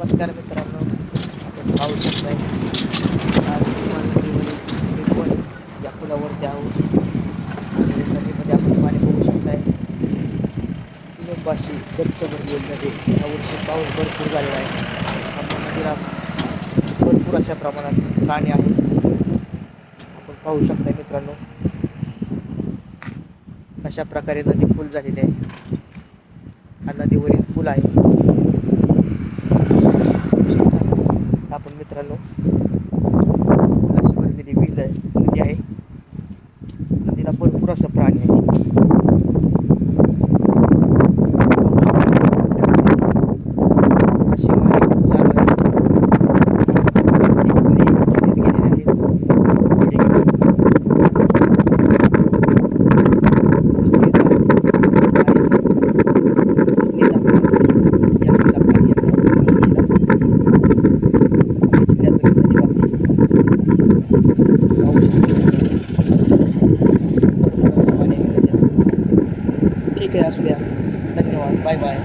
नमस्कार मित्रांनो. आपण पाहू शकताय. आज विमान या पुलावरती आहोत. आणि नदीमध्ये आपण पाणी बघू शकताय. पिंबाशी गच्च भरलेली नदी. यावर्षी पाऊस भरपूर झालेला आहे. आपण नदीला भरपूर अशा प्रमाणात पाणी आहे आपण पाहू शकताय मित्रांनो. अशा प्रकारे नदी फुल झालेली आहे. हा नदीवरील पूल आहे. आपण मित्रांनो अशी भरलेली विहीर आहे नदी आहे नदीला भरपूर असं प्राणी आहे अशी वारी चालू आहे असं बघण्यासाठी काही तिथे गेलेले आहेत पुढे घेऊन. कुस्तीचा आहे. कुस्तीचा पाणी. या नदीला पाणी येतं. नदीला जिल्ह्यातून नदी वाहते. पाहू शकतो. भरपूर असं पाणी आहे नदीला. ठीक आहे असू द्या. धन्यवाद. Bye bye